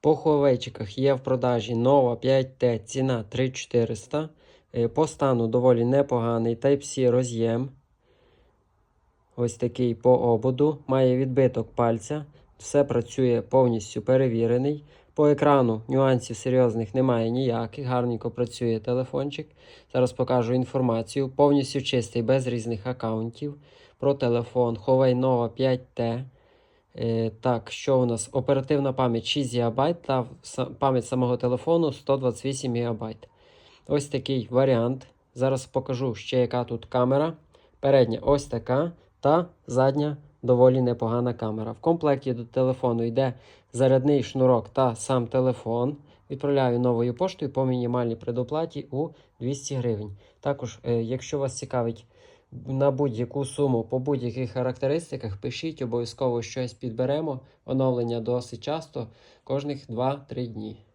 По Huawei є в продажі Nova 5T, ціна 3400. Е, По стану доволі непоганий. Type-C роз'єм. Ось такий по ободу. Має відбиток пальця. Все працює повністю перевірений. По екрану нюансів серйозних немає ніяких. Гарненько працює телефончик. Зараз покажу інформацію. Повністю чистий, без різних аккаунтів. Про телефон Huawei Nova 5T. Е, так, що у нас? Оперативна пам'ять 6 ГБ та пам'ять самого телефону 128 ГБ. Ось такий варіант. Зараз покажу ще яка тут камера. Передня ось така, та задня доволі непогана камера. В комплекті до телефону йде зарядний шнурок та сам телефон. Відправляю новою поштою по мінімальній предоплаті у 200 гривень. Також, е, якщо вас цікавить на будь-яку суму по будь-яких характеристиках, пишіть, обов'язково щось підберемо. Оновлення досить часто, кожних 2-3 дні.